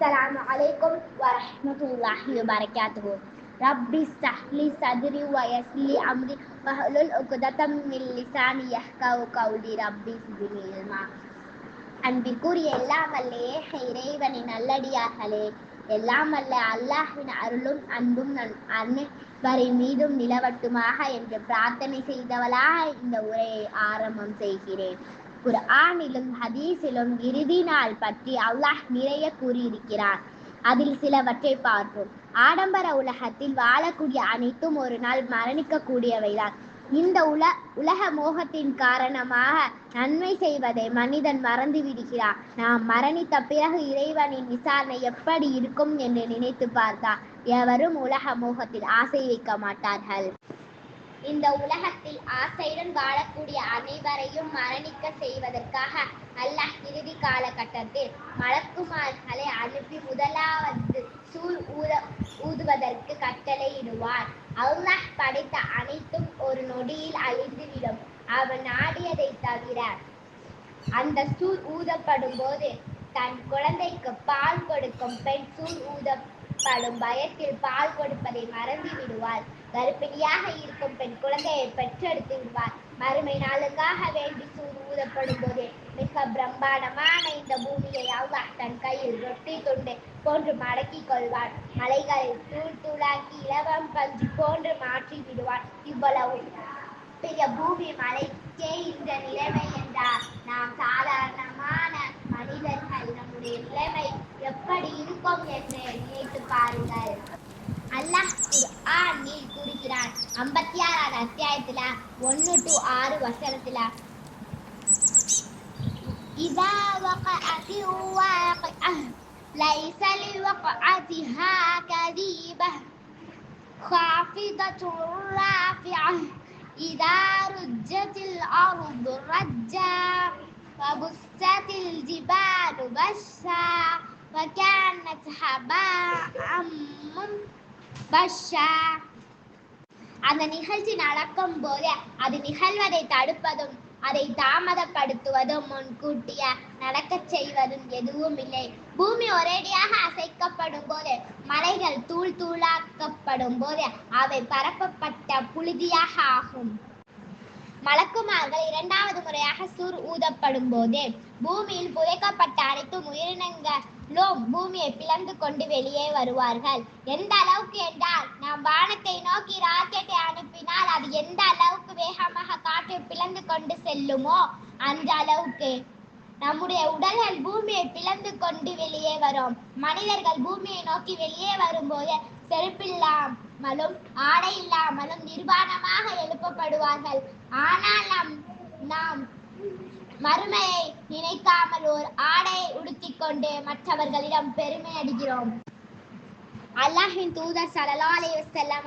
السلام عليكم ورحمة الله وبركاته ربي اشرح لي صدري ويسر لي أمري واحلل عقدة من لساني يفقهوا قولي ربي زدني علما அன்பிற்குரிய எல்லாம் வல்ல ஏக இறைவனின் நல்லடியார்களே எல்லாம் வல்ல அல்லாஹ்வின் அருளும் அன்பும் நன் அனைவரின் மீதும் நிலவட்டுமாக என்று பிரார்த்தனை செய்தவளாக இந்த உரையை ஆரம்பம் செய்கிறேன் குர்ஆனிலும் ஹதீஸிலும் இறுதி நாள் பற்றி அல்லாஹ் நிறைய கூறியிருக்கிறார் அதில் சிலவற்றை பார்ப்போம். ஆடம்பர உலகத்தில் வாழக்கூடிய அனைத்தும் ஒரு நாள் மரணிக்க கூடியவைதான் இந்த உல உலக மோகத்தின் காரணமாக நன்மை செய்வதை மனிதன் மறந்து விடுகிறார் நாம் மரணித்த பிறகு இறைவனின் விசாரணை எப்படி இருக்கும் என்று நினைத்து பார்த்தால் எவரும் உலக மோகத்தில் ஆசை வைக்க மாட்டார்கள். இந்த உலகத்தில் ஆசையுடன் வாழக்கூடிய அனைவரையும் மரணிக்க செய்வதற்காக அல்லாஹ் இறுதி காலகட்டத்தில் மலக்குமார்களை அனுப்பி முதலாவது சூழ் ஊத ஊதுவதற்கு கட்டளையிடுவார். அல்லாஹ் படைத்த அனைத்தும் ஒரு நொடியில் அழிந்துவிடும். அவன் ஆடியதை தவிர அந்த சூழ் ஊதப்படும் போது தன் குழந்தைக்கு பால் கொடுக்கும் பெண் சூழ் ஊதப்படும் பயத்தில் பால் கொடுப்பதை மறந்து விடுவாள் கர்ப்பிணியாக இருக்கும் பெண் குழந்தையை பெற்றெடுத்து விடுவார். மறுமை நாளுக்காக வேண்டி சூர் ஊதப்படும் போது மிக பிரம்மாண்டமான இந்த பூமியை அல்லாஹ் தன் கையில் ரொட்டி துண்டு போன்று மடக்கிக் கொள்வார். மலைகளை தூள் தூளாக்கி இலவம் பஞ்சு போன்று மாற்றி விடுவார். இவ்வளவு. பெரிய பூமி மலைக்கே இந்த நிலைமை என்றால் நாம் சாதாரணமான மனிதர்கள் நம்முடைய நிலைமை எப்படி இருக்கும் என்று நினைத்து பாருங்கள். அல்லாஹ் குர்ஆனில் கூறுகிறான் ஐம்பத்தி ஆறாவது அத்தியாயத்துல ஒன்னு டு ஆறு வசனத்துல إذا وقعت الواقعة ليس لوقعتها كذيبة خافضة رافعة إذا رجت الأرض رجا وبست الجبال بسا وكانت هباء பஷா. அந்த நிகழ்ச்சி நடக்கும் போது அது நிகழ்வதை தடுப்பதும் அதை தாமதப்படுத்துவதும் முன்கூட்டிய நடக்கச் செய்வதும் எதுவும் இல்லை. பூமி ஒரேடியாக அசைக்கப்படும் போது மலைகள் தூள் தூளாக்கப்படும் போது அவை பரப்பப்பட்ட புழுதியாக ஆகும். மலக்குமார்கள் இரண்டாவது முறையாக சூர் ஊதப்படும் போது பூமியில் புதைக்கப்பட்ட அனைத்து லோம் பூமியை பிளந்து கொண்டு வெளியே வருவார்கள். எந்த அளவுக்கு என்றால் நாம் வானத்தை நோக்கி ராக்கெட்டை அனுப்பினால் அது எந்த அளவுக்கு வேகமாக காற்றை பிளந்து கொண்டு செல்லுமோ அந்த அளவுக்கு நம்முடைய உடல்கள் பூமியை பிளந்து கொண்டு வெளியே வரும். மனிதர்கள் பூமியை நோக்கி வெளியே வரும்போது செருப்பில்லாமலும் ஆடை இல்லாமலும் நிர்வாணமாக எழுப்பப்படுவார்கள். ஆனால் நாம் நாம் மறுமையை நினைக்காமல் ஒரு ஆடையை உடுத்திக்கொண்டு மற்றவர்களிடம் பெருமை அடிக்கிறோம். அல்லாஹின் தூதர் ஸல்லல்லாஹு அலைஹி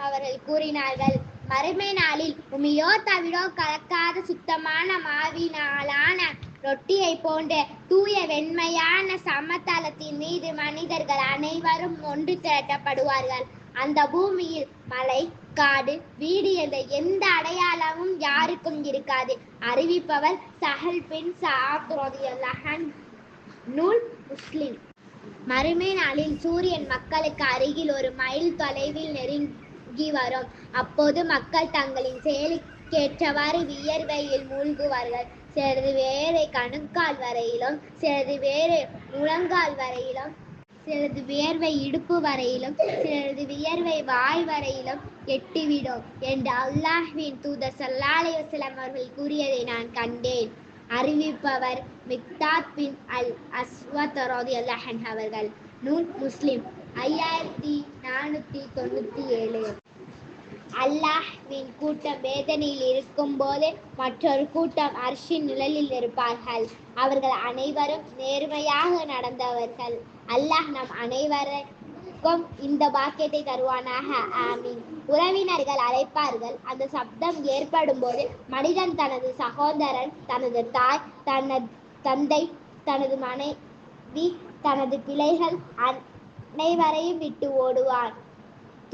அவர்கள் கூறினார்கள் மறுமை நாளில் உமியோ தவிரோ கலக்காத சுத்தமான மாவினாலான ரொட்டியை போன்ற தூய வெண்மையான சமதளத்தின் மீது மனிதர்கள் அனைவரும் ஒன்று திரட்டப்படுவார்கள். அந்த பூமியில் மலை காடு வீடு என்ற எந்த அடையாளமும் யாருக்கும் இருக்காது. அறிவிப்பவர் சஹல் பின் சாத்ரோதியல்லஹன் நூல் முஸ்லிம். மறுமை நாளில் சூரியன் மக்களுக்கு அருகில் ஒரு மைல் தொலைவில் நெருங்கி வரும். அப்போது மக்கள் தங்களின் செயலுக்கேற்றவாறு வியர்வையில் மூழ்குவார்கள். சிலது வேறு கணுக்கால் வரையிலும் சிலது வேறு முழங்கால் வரையிலும் சிலது வியர்வை இடுப்பு வரையிலும் சிலது வியர்வை வாய் வரையிலும் எட்டிவிடும் என்று அல்லாஹ்வின் தூதர் சல்லாலய சிலம் அவர்கள் கூறியதை நான் கண்டேன். அறிவிப்பவர் மிக்தாத் பின் அல் அஸ்வத் ரலியல்லாஹு அவர்கள். நூல் முஸ்லிம். ஐயாயிரத்தி நானூத்தி தொண்ணூத்தி ஏழு. அல்லாஹ்வின் கூட்டம் வேதனையில் இருக்கும் போது மற்றொரு கூட்டம் அர்ஷின் நிழலில் இருப்பார்கள். அவர்கள் அனைவரும் நேர்மையாக நடந்தவர்கள். அல்லாஹ் நம் அனைவருக்கும் இந்த பாக்கியத்தை தருவானாக. ஆமீன். உறவினர்கள் அழைப்பார்கள். அந்த சப்தம் ஏற்படும் போது மனிதன் தனது சகோதரன் தனது தாய் தனது தந்தை தனது மனைவி தனது பிள்ளைகள் அனைவரையும் விட்டு ஓடுவான்.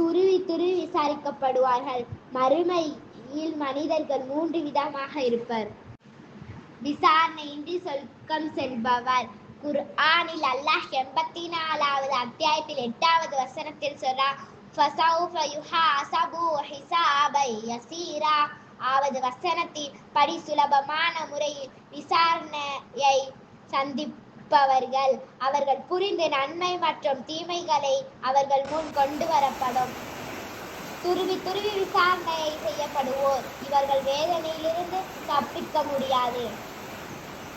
துருவி துருவி விசாரிக்கப்படுவார்கள். மறுமையில் மனிதர்கள் மூன்று விதமாக இருப்பர். விசாரணையின்றி சொல்கம் செல்பவர். குர்ஆனில் அல்லாஹ் எண்பத்தி நாலாவது அத்தியாயத்தில் எட்டாவது வசனத்தில் சொல்றான் ஃபசௌஃப யுஹாசபு ஹிசாபை யசீரா. ஆவது வசனத்தின் படி சுலபமான முறையில் விசாரணையை சந்திப்ப சந்திப்பவர்கள் அவர்கள் புரிந்து நன்மை மற்றும் தீமைகளை அவர்கள் முன் கொண்டு வரப்படும். துருவி துருவி விசாரணை செய்யப்படுவோர். இவர்கள் வேதனையிலிருந்து தப்பிக்க முடியாது.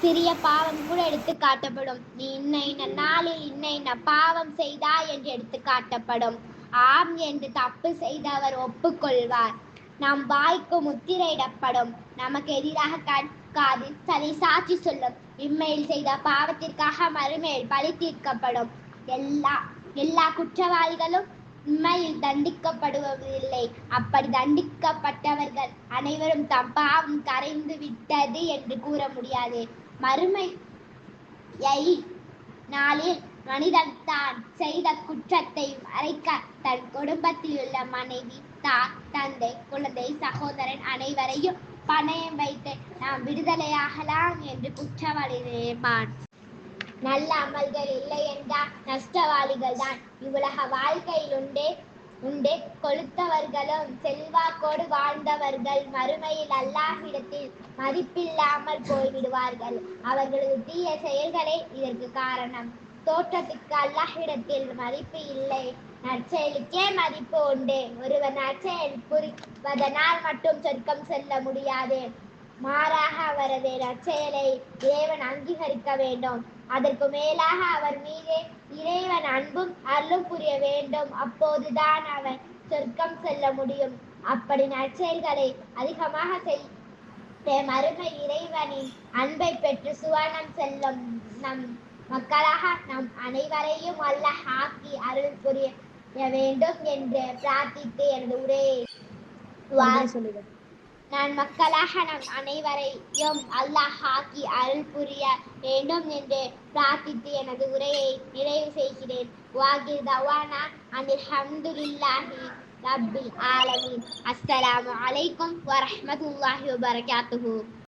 சிறிய பாவம் கூட எடுத்து காட்டப்படும். நீ இன்ன இன்ன நாளில் இன்ன இன்ன பாவம் செய்தா என்று எடுத்து காட்டப்படும். ஆம் என்று தப்பு செய்தவர் ஒப்புக்கொள்வார். நம் வாய்க்கு முத்திரையிடப்படும். நமக்கு எதிராக கற்காது சரி சாட்சி சொல்லும். இம்மையில் செய்த பாவத்திற்காக மறுமையில் பழி தீர்க்கப்படும். எல்லா எல்லா குற்றவாளிகளும் இம்மையில் தண்டிக்கப்படுவதில்லை. அப்படி தண்டிக்கப்பட்டவர்கள் அனைவரும் தம் பாவம் கரைந்து விட்டது என்று கூற முடியாது. மறுமையை நாளில் மனிதன் தான் செய்த குற்றத்தை மறைக்க தன் குடும்பத்தில் உள்ள மனைவி தாய் தந்தை குழந்தை சகோதரன் அனைவரையும் பணயம் வைத்து நாம் விடுதலையாகலாம் என்று குற்றவாளி நினைப்பான் நல்ல அமல்கள் இல்லை என்றால் நஷ்டவாளிகள் தான் இவ்வுலக வாழ்க்கையில் உண்டே உண்டே கொளுத்தவர்களும் செல்வாக்கோடு வாழ்ந்தவர்கள் மறுமையில் அல்லாஹிடத்தில் மதிப்பில்லாமல் போய்விடுவார்கள். அவர்களது தீய செயல்களே இதற்கு காரணம். தோற்றத்துக்கு அல்லாஹிடத்தில் மதிப்பு இல்லை. நற்செயலுக்கே மதிப்பு உண்டு. ஒருவர் நற்செயல் புரிவதனால் மட்டும் சொர்க்கம் செல்ல முடியாது. மாறாக அவரது நற்செயலை இறைவன் அங்கீகரிக்க வேண்டும். அதற்கு மேலாக அவர் மீது இறைவன் அன்பும் அருளும் புரிய வேண்டும். அப்போதுதான் அவர் சொர்க்கம் செல்ல முடியும். அப்படி நற்செயல்களை அதிகமாக செய்த மறுமை இறைவனின் அன்பை பெற்று சுவனம் செல்லும் நம் மக்களாக நம் அனைவரையும் அல்லாஹ் ஆக்கி அருள் புரிய வேண்டும் என்று பிரார்த்தித்து எனது உரையை நான் மக்களாக நம் அனைவரையும் அல்லாஹ் ஆக்கி அருள் புரிய வேண்டும் என்று பிரார்த்தித்து எனது உரையை நிறைவு செய்கிறேன். வாகிர் தவானா அனில் ஹம்துலில்லாஹி ரப்பில் ஆலமீன். அஸ்ஸலாமு அலைக்கும் வரஹ்மத்துல்லாஹி வபரகாத்துஹு.